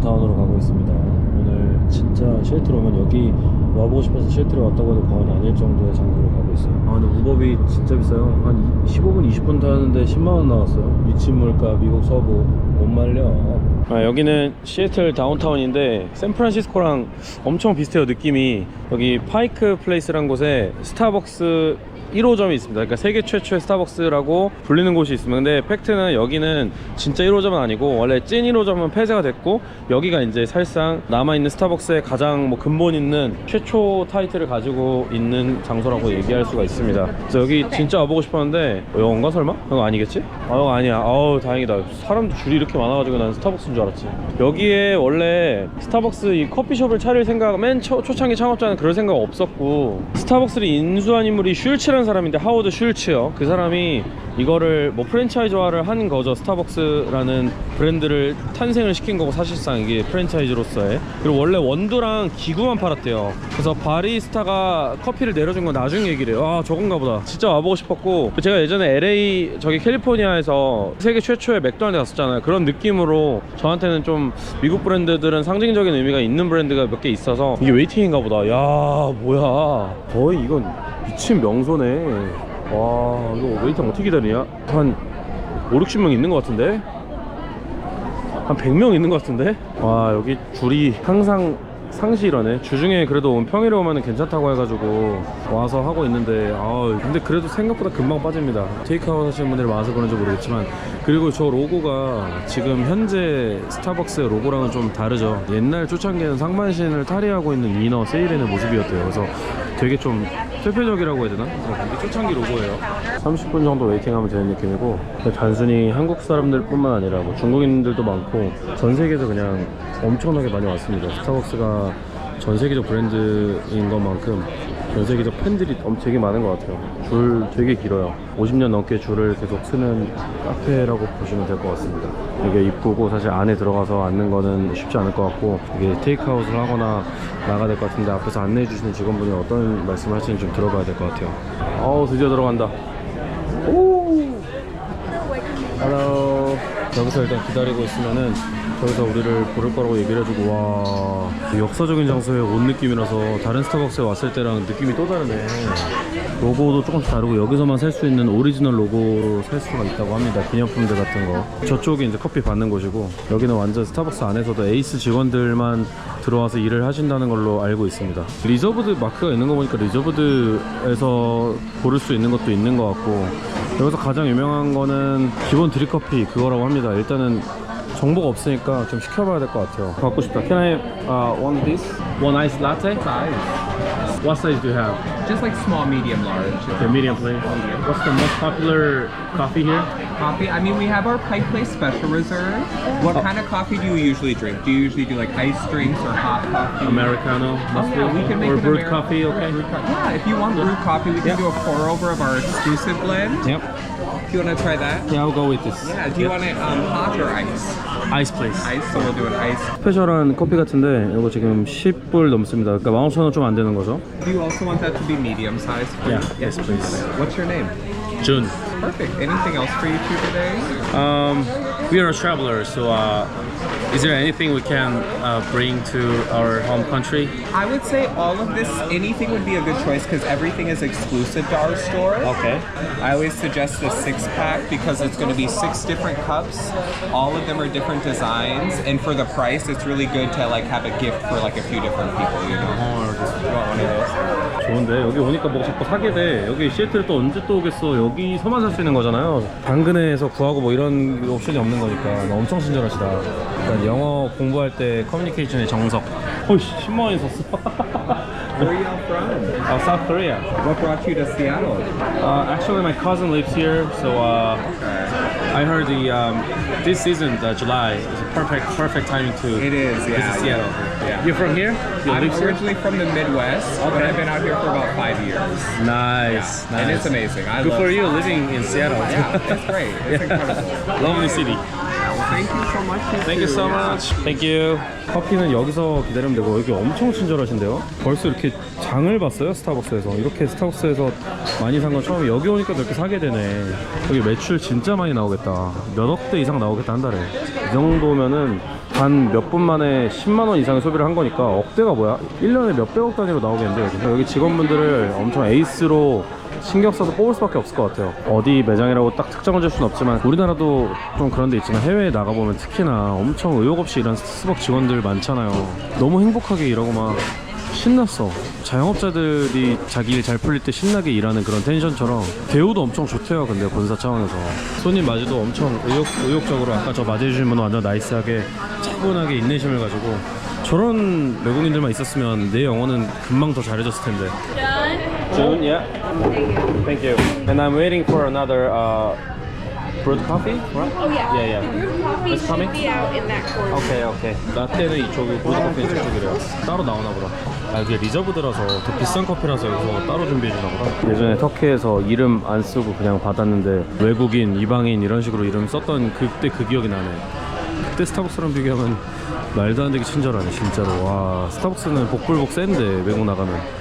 다운타운으로 가고 있습니다. 오늘 진짜 시애틀 오면 여기 와보고 싶어서 시애틀에 왔다고 해도 과언이 아닐 정도의 장소로 가고 있어요. 아 근데 우버비 진짜 비싸요. 한 15분 20분 타는데 10만 원 나왔어요. 미친 물가 미국 서부 못 말려. 아 여기는 시애틀 다운타운인데 샌프란시스코랑 엄청 비슷해요 느낌이. 여기 파이크 플레이스란 곳에 스타벅스 1호점이 있습니다. 그러니까 세계 최초의 스타벅스라고 불리는 곳이 있습니다. 근데 팩트는 여기는 진짜 1호점은 아니고 원래 찐 1호점은 폐쇄가 됐고 여기가 이제 사실상 남아있는 스타벅스의 가장 뭐 근본 있는 최초 타이틀을 가지고 있는 장소라고 얘기할 수가 있습니다. 여기 진짜 와보고 싶었는데 어, 이건가 설마? 이거 아니겠지? 아 이거 아니야. 아우 다행이다. 사람도 줄이 이렇게 많아가지고 난 스타벅스인 줄 알았지. 여기에 원래 스타벅스 이 커피숍을 차릴 생각 맨 초, 초창기 창업자는 그럴 생각 없었고 스타벅스를 인수한 인물이 슐츠라는 사람인데 하워드 슐츠요. 그 사람이 이거를 뭐 프랜차이즈화를 한 거죠. 스타벅스라는 브랜드를 탄생을 시킨 거고 사실상 이게 프랜차이즈로서의 그리고 원래 원두랑 기구만 팔았대요. 그래서 바리스타가 커피를 내려준 건 나중 얘기래요. 아 저건가 보다. 진짜 와보고 싶었고 제가 예전에 LA 저기 캘리포니아에서 세계 최초의 맥도날드 갔었잖아요. 그런 느낌으로 저한테는 좀 미국 브랜드들은 상징적인 의미가 있는 브랜드가 몇 개 있어서 이게 웨이팅인가 보다. 야 뭐야 거의 이건 미친 명소네. 와 이거 웨이팅 어떻게 기다리냐? 한 5, 60명 있는 것 같은데? 한 100명 있는 것 같은데? 와 여기 줄이 항상 상시 이러네. 주중에 그래도 평일에 오면 괜찮다고 해가지고 와서 하고 있는데 아 근데 그래도 생각보다 금방 빠집니다. 테이크아웃 하시는 분들이 많아서 그런지 모르겠지만 그리고 저 로고가 지금 현재 스타벅스 로고랑은 좀 다르죠. 옛날 초창기에는 상반신을 탈의하고 있는 이너 세일해는 모습이었대요. 그래서 되게 좀 퇴폐적이라고 해야 되나? 어, 이게 초창기 로고예요 30분 정도 웨이팅하면 되는 느낌이고 단순히 한국 사람들 뿐만 아니라 뭐 중국인들도 많고 전 세계에서 그냥 엄청나게 많이 왔습니다 스타벅스가 전 세계적 브랜드인 것만큼 전 세계적 팬들이 엄청 되게 많은 것 같아요. 줄 되게 길어요. 50년 넘게 줄을 계속 쓰는 카페라고 보시면 될 것 같습니다. 이게 이쁘고 사실 안에 들어가서 앉는 거는 쉽지 않을 것 같고 이게 테이크아웃을 하거나 나가야 될 것 같은데 앞에서 안내해 주시는 직원분이 어떤 말씀을 하시는지 좀 들어봐야 될 것 같아요. 어우 드디어 들어간다. 오! 헬로 여기서 일단 기다리고 있으면은 저기서 우리를 부를 거라고 얘기를 해주고 와 역사적인 장소에 온 느낌이라서 다른 스타벅스에 왔을 때랑 느낌이 또 다르네. 로고도 조금씩 다르고 여기서만 살 수 있는 오리지널 로고로 살 수가 있다고 합니다. 기념품들 같은 거. 저쪽이 이제 커피 받는 곳이고 여기는 완전 스타벅스 안에서도 에이스 직원들만 들어와서 일을 하신다는 걸로 알고 있습니다. 리저브드 마크가 있는 거 보니까 리저브드에서 고를 수 있는 것도 있는 것 같고 여기서 가장 유명한 거는 기본 드립커피 그거라고 합니다. 일단은 정보가 없으니까 좀 시켜봐야 될 것 같아요 갖고 싶다 Can I uh, one of this? One ice latte? Size. What size do you have? Just like small, medium, large. The medium please What's the most popular coffee here? Coffee. I mean, we have our Pike Place Special Reserve. What Oh. kind of coffee do you usually drink? Do you usually do like iced drinks or hot coffee? Americano Oh, must yeah, be we can make Or an brewed Ameri- coffee, okay? brewed co- Yeah, if you want brewed coffee, we can Yeah. do a pour over of our exclusive blend. Yep If you want to try that. Yeah I'll go with this Yeah. Do you Yep. want it um, hot or ice? Ice please Ice. So we'll do an ice. 스페셜한 커피 같은데 이거 지금 10불 넘습니다 그러니까 15,000원 좀 안 되는 거죠? Do you also want that to be medium size? for Yeah, you? yes, please. What's your name? 준 Perfect. Anything else for you two today? Um, we are travelers, so uh, is there anything we can uh, bring to our home country? I would say all of this, anything would be a good choice because everything is exclusive to our store. Okay. I always suggest the six pack because it's going to be six different cups. All of them are different designs, and for the price, it's really good to like have a gift for like a few different people. You know. 어, You want one of those? 좋은데 여기 오니까 뭐 자꾸 사게 돼. 여기 시애틀 또 언제 또 오겠어? 여기서만 살 수 있는 거잖아요. 당근에서 구하고 뭐 이런 옵션이 없는 거니까 엄청 친절하시다. 일단 영어 공부할 때 커뮤니케이션의 정석. 어이씨 10만 원이 썼어. Where are you from? 아, South Korea. What brought you to Seattle? Uh, actually, my cousin lives here, so uh, I heard the um, this season, uh, July, is a perfect perfect timing to It is, yeah. visit Seattle. Yeah. You're from here? You I'm live here? originally from the Midwest, but Okay. I've been out here for about five years. Nice, nice. And it's amazing. I Good love for you living in Seattle. Yeah, it's great. It's incredible. Lovely city. Thank you so much. Thank you so much. Thank you. 커피는 여기서 기다리면 되고 여기 엄청 친절하신데요. 벌써 이렇게 장을 봤어요 스타벅스에서. 이렇게 스타벅스에서 많이 산 건 처음에 여기 오니까 이렇게 사게 되네. 여기 매출 진짜 많이 나오겠다. 몇 억대 이상 나오겠다 한 달에. 이 정도면은 단몇분 만에 10만 원 이상의 소비를 한 거니까 억대가 뭐야? 1년에 몇백억 단위로 나오겠는데 여기. 여기 직원분들을 엄청 에이스로 신경 써서 뽑을 수밖에 없을 것 같아요. 어디 매장이라고 딱 특정을 줄 수는 없지만 우리나라도 좀 그런 데 있지만 해외에 나가보면 특히나 엄청 의욕 없이 일하는 스벅 직원들 많잖아요. 너무 행복하게 일하고 막 신났어. 자영업자들이 자기 일 잘 풀릴 때 신나게 일하는 그런 텐션처럼 대우도 엄청 좋대요. 근데 본사 차원에서 손님 맞이도 엄청 의욕, 의욕적으로 아까 저 맞이해주신 분은 완전 나이스하게 차분하게 인내심을 가지고 저런 외국인들만 있었으면 내 영어는 금방 더 잘해졌을 텐데. June, yeah. Thank you. And I'm waiting for another uh, brewed coffee, right? Oh yeah. Yeah, yeah. Brew coffee It's should coming? be out in that corner. 오케이 오케이 라떼는 이쪽이고 브루드 커피는 저쪽이래요 따로 나오나 보다 아 이게 리저브드라서 더 비싼 커피라서 여기서 따로 준비해 주나 보다 예전에 터키에서 이름 안 쓰고 그냥 받았는데 외국인, 이방인 이런 식으로 이름 썼던 그때 그 기억이 나네 그때 스타벅스랑 비교하면 말도 안 되게 친절하네 진짜로 와 스타벅스는 복불복 센데 외국 나가면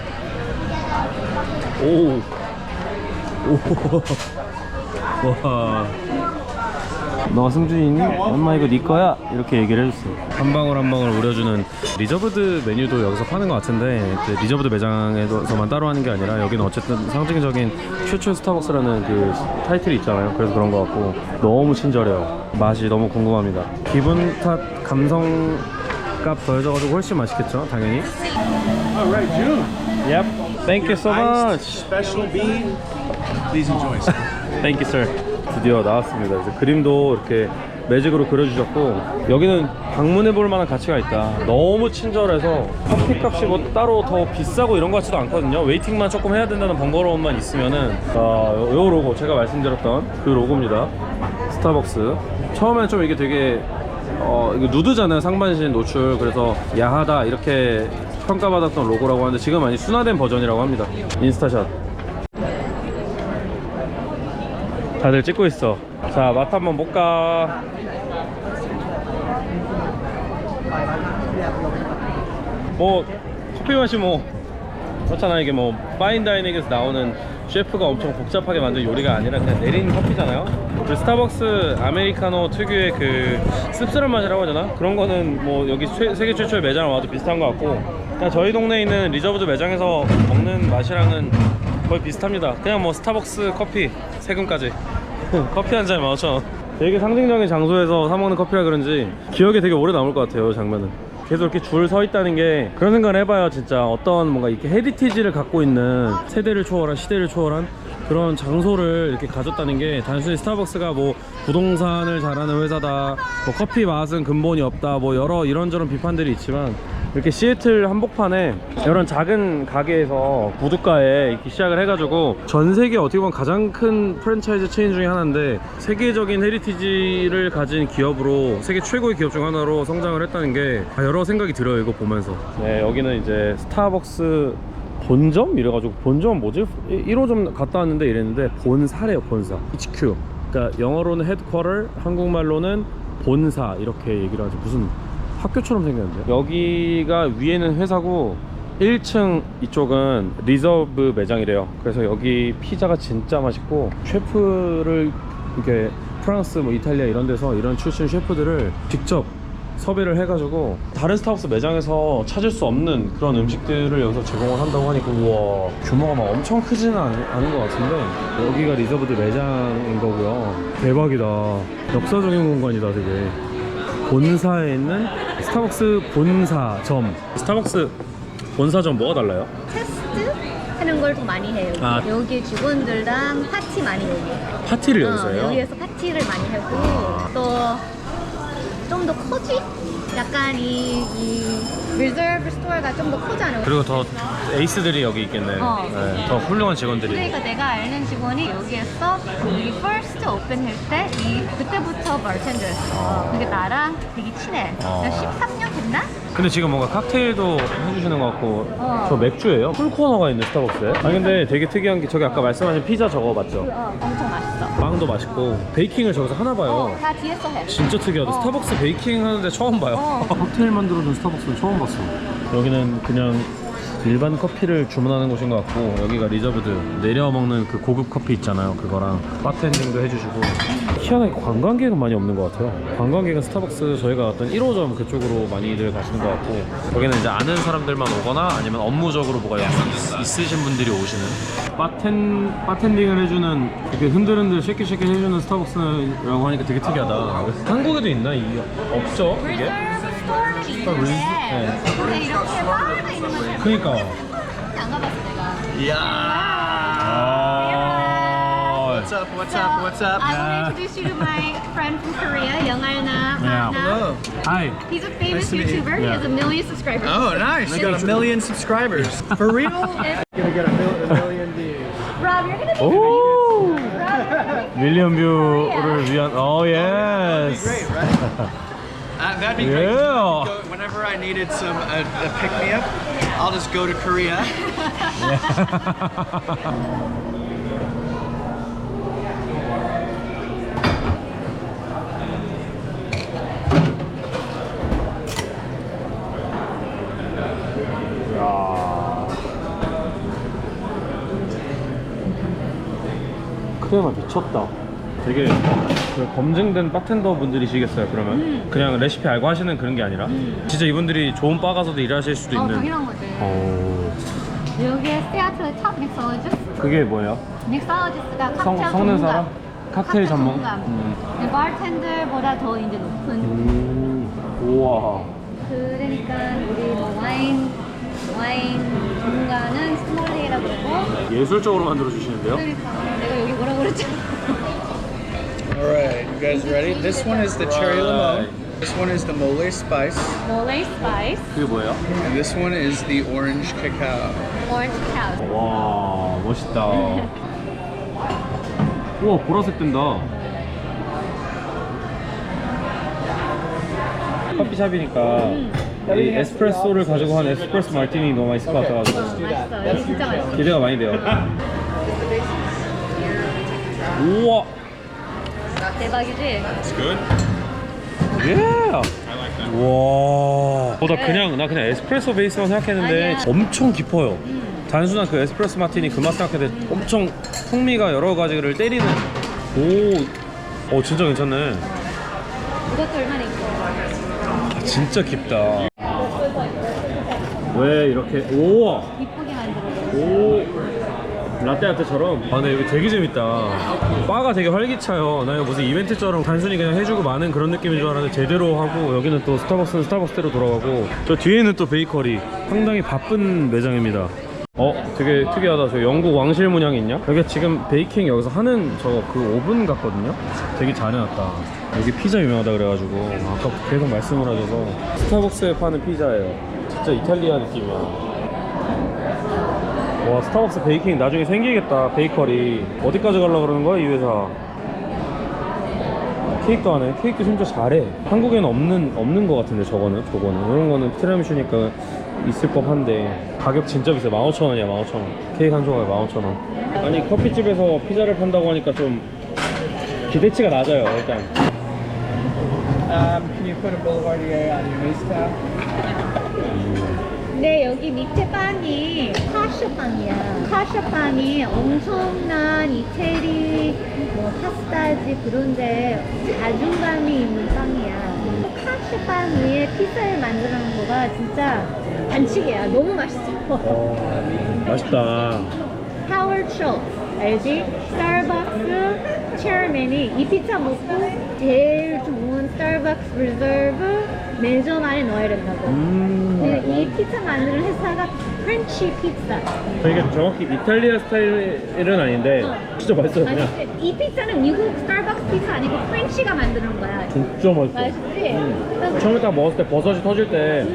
오 오. 와. 너가 승준이니? 엄마 이거 네 거야? 이렇게 얘기를 해줬어 한 방울 한 방울 우려주는 리저브드 메뉴도 여기서 파는 것 같은데 그 리저브드 매장에서만 따로 하는 게 아니라 여기는 어쨌든 상징적인 최초의 스타벅스라는 그 타이틀이 있잖아요. 그래서 그런 것 같고 너무 친절해요. 맛이 너무 궁금합니다. 기분 탓 감성 값 더해져가지고 훨씬 맛있겠죠? 당연히? All right, June. Yep Thank you so much Special bean. Please enjoy. sir. Thank you, sir. 드디어 나왔습니다. 그래서 그림도 이렇게 매직으로 그려주셨고 여기는 방문해 볼 만한 가치가 있다. 너무 친절해서 커피 값이 뭐 따로 더 비싸고 이런 것 같지도 않거든요. 웨이팅만 조금 해야 된다는 번거로움만 있으면은 어, 요, 요 로고 제가 말씀드렸던 그 로고입니다. 스타벅스. 처음엔 좀 이게 되게 어, 이거 누드잖아요. 상반신 노출. 그래서 야하다 이렇게 평가받았던 로고라고 하는데 지금 많이 순화된 버전이라고 합니다. 인스타샷. 다들 찍고 있어. 자, 맛 한번 볼까? 뭐 커피 맛이 뭐 그렇잖아 이게 뭐 파인다이닝에서 나오는 셰프가 엄청 복잡하게 만든 요리가 아니라 그냥 내린 커피잖아요. 그 스타벅스 아메리카노 특유의 그 씁쓸한 맛이라고 하잖아. 그런 거는 뭐 여기 최- 세계 최초의 매장 와도 비슷한 것 같고 그냥 저희 동네에 있는 리저브드 매장에서 먹는 맛이랑은 거의 비슷합니다. 그냥 뭐 스타벅스 커피 세금까지. 커피 한 잔에 15,000원. 되게 상징적인 장소에서 사 먹는 커피라 그런지 기억에 되게 오래 남을 것 같아요 장면은. 계속 이렇게 줄 서 있다는 게 그런 생각을 해봐요 진짜. 어떤 뭔가 이렇게 헤리티지를 갖고 있는 세대를 초월한 시대를 초월한 그런 장소를 이렇게 가졌다는 게 단순히 스타벅스가 뭐 부동산을 잘하는 회사다 뭐 커피 맛은 근본이 없다 뭐 여러 이런저런 비판들이 있지만 이렇게 시애틀 한복판에 이런 작은 가게에서 구두가에 이렇게 시작을 해가지고 전 세계 어떻게 보면 가장 큰 프랜차이즈 체인 중에 하나인데 세계적인 헤리티지를 가진 기업으로 세계 최고의 기업 중 하나로 성장을 했다는 게 아, 여러 생각이 들어요 이거 보면서. 네 여기는 이제 스타벅스 본점? 이래가지고 본점 뭐지? 1호점 갔다 왔는데 이랬는데 본사래요 본사. HQ 그러니까 영어로는 헤드쿼터 한국말로는 본사 이렇게 얘기를 하지 무슨 학교처럼 생겼는데? 여기가 위에는 회사고 1층 이쪽은 리저브 매장이래요. 그래서 여기 피자가 진짜 맛있고 셰프를 이렇게 프랑스 뭐 이탈리아 이런 데서 이런 출신 셰프들을 직접 섭외를 해가지고 다른 스타벅스 매장에서 찾을 수 없는 그런 음식들을 여기서 제공을 한다고 하니까 우와 규모가 막 엄청 크지는 않, 않은 것 같은데 여기가 리저브드 매장인 거고요. 대박이다. 역사적인 공간이다 되게. 본사에 있는 스타벅스 본사점 스타벅스 본사점 뭐가 달라요? 테스트 하는 걸 더 많이 해요. 아. 여기 직원들랑 파티 많이 해요. 파티를 어, 여기서 해요? 여기에서 파티를 많이 하고 또 좀 더 커지? 약간 이, 이 리저브 스토어가 좀 더 크잖아요. 그리고 더 에이스들이 여기 있겠네 어. 네, 더 훌륭한 직원들이 그러니까 내가 아는 직원이 여기에서 이 퍼스트 오픈할 때 이 그때부터 bartender였어. 근데 나랑 되게 친해. 어. 나 13년 됐나? 근데 지금 뭔가 칵테일도 해주시는 것 같고 어. 저 맥주예요? 풀 코너가 있는 스타벅스에? 아 근데 되게 특이한 게 저기 아까 말씀하신 피자 저거 맞죠? 어, 엄청 맛있어. 빵도 맛있고 베이킹을 저기서 하나 봐요 어, 다 뒤에서 해. 진짜 특이하다. 어. 스타벅스 베이킹 하는데 처음 봐요. 어. 칵테일 만들어준 스타벅스는 처음 봤어. 여기는 그냥 일반 커피를 주문하는 곳인 것 같고 여기가 리저브드 내려 먹는 그 고급 커피 있잖아요. 그거랑 바텐딩도 해주시고 희한하게 관광객은 많이 없는 것 같아요. 관광객은 스타벅스 저희가 갔던 1호점 그쪽으로 많이들 가시는 것 같고 여기는 이제 아는 사람들만 오거나 아니면 업무적으로 뭐가 있, 있으신 분들이 오시는 바텐 바텐딩을 해주는 이렇게 흔들흔들 쉐킷쉐킷 해주는 스타벅스라고 하니까 되게 특이하다. 한국에도 있나 이 없죠 이게? 리저브 스토어는 있는데 리즈- 네. 근데 이렇게 바가 있는 건 잘 그니까. 안 가봤어 내가. 아. What's up? What's So, up? What's up? I want to introduce you to my friend from Korea, Young Arna. Yeah. Hello. Hi. He's a famous Nice to meet you. YouTuber. He Yeah. has a million subscribers. Oh, nice. You got a million subscribers. For real? It's- Gonna get a, mil- a million views. Rob, you're gonna be 오. famous. Rob, you're gonna be 밀리언 뷰를 위한 오 That'd be 예스. great, right? Uh, that'd be great. Yeah. Go- Whenever I needed some uh, a pick me up, I'll just go to Korea. 크레마 미쳤다. 되게 그 검증된 바텐더 분들이시겠어요 그러면? 음. 그냥 레시피 알고 하시는 그런 게 아니라? 진짜 이분들이 좋은 바 가서도 일하실 수도 어, 있는. 당연한 거지. 어. 여기에 스테아트의 탑 믹서로지스트. 그게 뭐예요? 성- 칵테일 성는 전문가. 사람? 칵테일 전문? 전문가. 음. 네, 바텐더보다 더 이제 높은. 음. 우와. 그러니까 우리 뭐 와인 와인 전문가는 스몰리에라고 그러고. 예술적으로 만들어 주시는데요? 그러니까 내가 여기 뭐라고 그랬지? All right, you guys ready? This one is the cherry limon. This one is the mole spice, 몰레이 스파이스, 그게 뭐예요? and this one is the orange cacao. 오렌지 카우. 와 멋있다. 우와 보라색 된다. 커피숍이니까 이 에스프레소를 가지고 한 에스프레소 마르티니 너무 맛있을 것 같아가지고 맛있어. 여기 진짜 맛있어. 기대가 많이 돼요. 우와. 대박이지? 예. 와. 어, 나 그냥 나 그냥 에스프레소 베이스만 생각했는데 아니야. 엄청 깊어요. 단순한 그 에스프레소 마티니 그 맛 생각했는데 엄청 풍미가 여러 가지를 때리는. 오. 어 진짜 괜찮네. 이것도 얼마나 있고 진짜 깊다. 왜 이렇게 오. 이쁘게 만들어. 오. 라떼 아트처럼? 아 근데 여기 되게 재밌다. 바가 되게 활기차요. 나 이거 무슨 이벤트처럼 단순히 그냥 해주고 마는 그런 느낌인 줄 알았는데 제대로 하고 여기는 또 스타벅스는 스타벅스대로 돌아가고 저 뒤에는 또 베이커리. 상당히 바쁜 매장입니다. 어 되게 특이하다. 저 영국 왕실 문양이 있냐? 여기 지금 베이킹 여기서 하는 저 그 오븐 같거든요? 되게 잘 해놨다. 여기 피자 유명하다 그래가지고. 아까 계속 말씀을 하셔서 스타벅스에 파는 피자예요. 진짜 이탈리아 느낌이야 와 스타벅스 베이킹 나중에 생기겠다 베이커리. 어디까지 가려고 그러는 거야 이 회사? 케이크도 하네 케이크 진짜 잘해. 한국에는 없는 없는 거 같은데 저거는 저거는. 이런 거는 티라미슈니까 있을 법한데. 가격 진짜 비싸. 15,000원이야 15,000원. 케이크 한 조각에 15,000원. 아니 커피집에서 피자를 판다고 하니까 좀 기대치가 낮아요 일단. Um, can you put a boulevardier on your base tab? 근데 여기 밑에 빵이 카슈빵이야. 카슈빵이 엄청난 이태리 뭐 파스타지 그런데 자존감이 있는 빵이야. 카슈빵 위에 피자를 만드는 거가 진짜 반칙이야. 너무 맛있어. 어 맛있다 파워 초 알지? 스타벅스 체어맨이 이 피자 먹고 제일 좋은 스타벅스 리저브 맨션 안에 넣어야 된다고. 음 근데 이 피자 만드는 회사가 프렌치 피자. 이게 정확히 이탈리아 스타일은 아닌데 진짜 맛있어요 아니, 그냥 이 피자는 미국 스타벅스 피자 아니고 프렌치가 만드는 거야. 진짜 맛있어 맛있지? 음. 그래서 처음에 딱 먹었을 때 버섯이 터질 때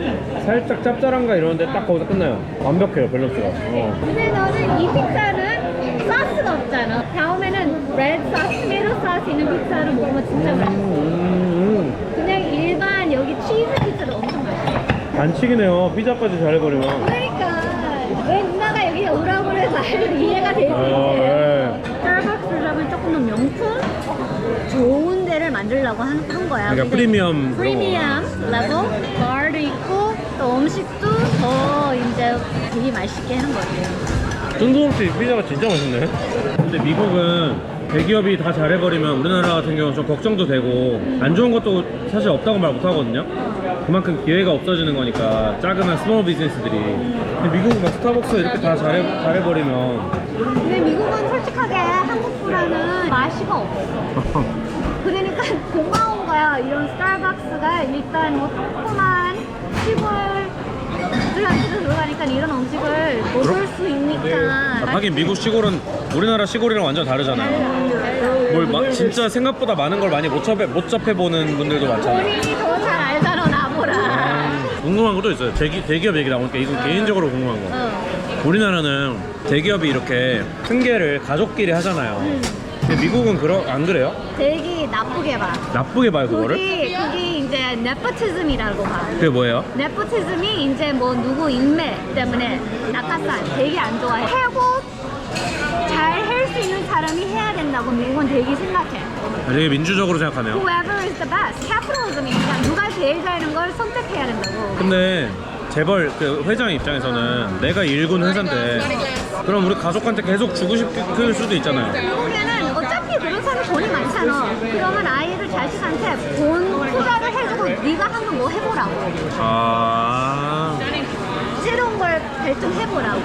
살짝 짭짤한가 이러는데 딱 거기서 끝나요. 완벽해요 밸런스가. 어. 근데 너는 이 피자는 소스가 없잖아. 다음에는 레드 소스, 토마토 소스 있는 피자를 먹으면 진짜 맛있어. 음, 그냥 일 반. 반칙이네요. 피자까지 잘해버리면. 그러니까 왜 누나가 여기 오라고 해서 이해가 되지? 어, 네. 스타벅스라면 조금 더 명품 좋은 데를 만들려고 한, 한 거야. 그러니까 근데 프리미엄 프리미엄 레벨 바도 있고 또 음식도 더 이제 되게 맛있게 하는 거지. 뜬금없이 피자가 진짜 맛있네. 근데 미국은 대기업이 다 잘해버리면 우리나라 같은 경우는 좀 걱정도 되고 안 좋은 것도 사실 없다고 말 못하거든요. 그만큼 기회가 없어지는 거니까 작은 스몰 비즈니스들이. 근데 미국은 막 스타벅스 이렇게 다 잘해, 잘해버리면 근데 미국은 솔직하게 한국보다는 맛이가 없어. 그러니까 고마운 거야. 이런 스타벅스가 일단 뭐 조그만 시골 들한테도 들어가니까 이런 음식을 먹을 수 있니까. 하긴 미국 시골은 우리나라 시골이랑 완전 다르잖아요. 뭘 마- 진짜 생각보다 많은 걸 많이 못 접해 못 접해 보는 분들도 많잖아요. 본인이 더 잘 알잖아 나보다. 궁금한 것도 있어요. 대기, 대기업 얘기 나오니까 이건 개인적으로 궁금한 거. 어. 우리나라는 대기업이 이렇게 승계를 가족끼리 하잖아요. 근데 미국은 그러, 안 그래요? 되게 나쁘게 봐. 나쁘게 봐요 그거를? 그게 그게 이제 네포티즘이라고 봐. 그게 뭐예요? 네포티즘이 이제 뭐 누구 인맥 때문에 낙하산 되게 안 좋아해. 해고 잘 할 수 있는 사람이 해야 된다고 미국은 되게 생각해. 되게 민주적으로 생각하네요. Whoever is the best. 캐피탈리즘이니까 누가 제일 잘하는 걸 선택해야 된다고. 근데 재벌 그 회장 입장에서는 내가 일군 회사인데 그럼 우리 가족한테 계속 주고 싶을 수도 있잖아요. 결국에는 어차피 그런 사람 돈이 많잖아. 그러면 아이들 자식한테 돈 투자를 해주고 네가 한번 뭐 해보라고. 아 새로운 걸 발전해보라고.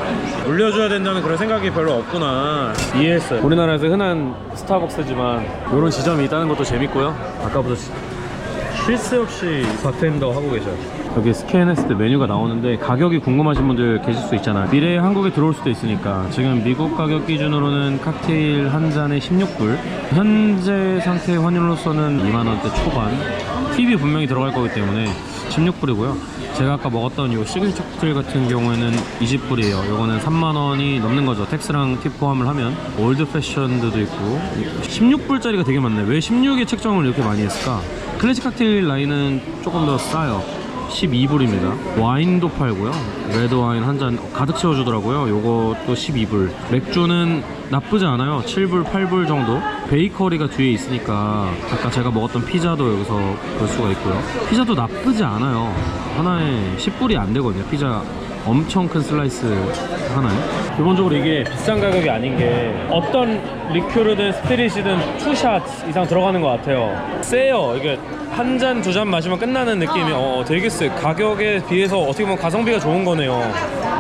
올려줘야 된다는 그런 생각이 별로 없구나 이해했어요 우리나라에서 흔한 스타벅스지만 이런 지점이 있다는 것도 재밌고요 아까부터 쉴 새 없이 바텐더 하고 계셔요 여기 스캔했을 때 메뉴가 나오는데 가격이 궁금하신 분들 계실 수 있잖아요. 미래에 한국에 들어올 수도 있으니까. 지금 미국 가격 기준으로는 칵테일 한 잔에 16불. 현재 상태 환율로서는 2만원대 초반. 팁이 분명히 들어갈 거기 때문에 16불이고요. 제가 아까 먹었던 이 시그니처 칵테일 같은 경우에는 20불이에요. 요거는 3만원이 넘는 거죠. 텍스랑 팁 포함을 하면. 올드 패션드도 있고. 16불짜리가 되게 많네. 왜 16의 책정을 이렇게 많이 했을까? 클래식 칵테일 라인은 조금 더 싸요 12불입니다. 와인도 팔고요. 레드 와인 한 잔 가득 채워주더라고요. 요것도 12불. 맥주는 나쁘지 않아요. 7불, 8불 정도. 베이커리가 뒤에 있으니까 아까 제가 먹었던 피자도 여기서 볼 수가 있고요. 피자도 나쁘지 않아요. 하나에 10불이 안 되거든요. 피자 엄청 큰 슬라이스 하나에. 기본적으로 이게 비싼 가격이 아닌 게 어떤 리큐르든 스피릿이든 투샷 이상 들어가는 것 같아요. 세요. 이게 한 잔, 두 잔 마시면 끝나는 느낌이 어, 되게 세. 가격에 비해서 어떻게 보면 가성비가 좋은 거네요.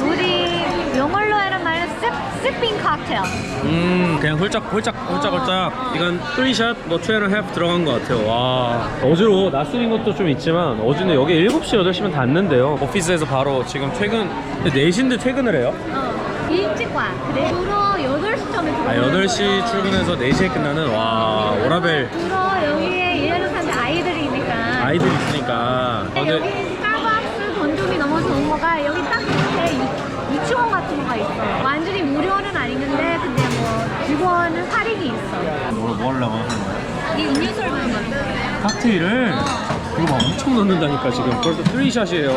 우리 영어로 하는 말은 sipping cocktail. 음, 그냥 홀짝, 홀짝, 홀짝, 홀짝. 이건 3샷, 뭐2.5 들어간 것 같아요. 와. 어지로 낯설인 것도 좀 있지만 어제는 여기 7시, 8시면 닫는데요. 오피스에서 바로 지금 퇴근, 근데 4시인데 퇴근을 해요? 어, 일찍 와. 그래. 주로 8시쯤에 들어. 아, 8시 출근해서 4시에 끝나는, 와, 오라벨. 주로 여기에 일하는 사람들 아이들이니까. 아이들 있으니까. 어, 근데 여기 스타벅스 돈좀이 너무 좋은 거가 여기 딱 밑에 유- 유치원 같은 거가 있어. 완 아니는데 근데 뭐 직원은 할인이 있어. 뭐, 뭐 하려고 하는 거예요? 이 음료수를 먹는 건데. 칵테일을? 이거 막 엄청 넣는다니까 지금. 벌써 3샷이에요.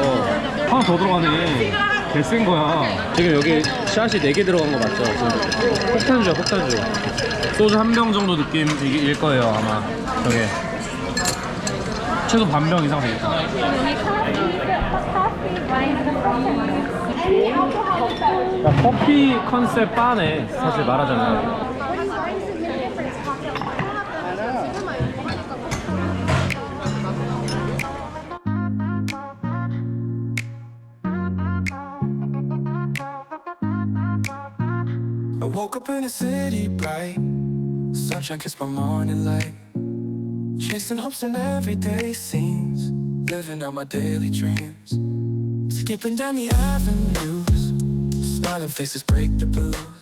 하나 더 들어가네. 개센 거야. 지금 여기 샷이 4개 들어간 거 맞죠? 지금 폭탄주야 폭탄주. 소주 한 병 정도 느낌일 거예요 아마. 저게. 최소 반 병 이상 되겠다. 여기 커피, 와인, 커피. 야, 커피 컨셉 바네 사실 말하자면 I woke up in a city bright. Sunshine kissed my morning light. Chasing hopes in everyday scenes. Living out my daily dreams. Skipping down the avenues. Smiling faces break the blues.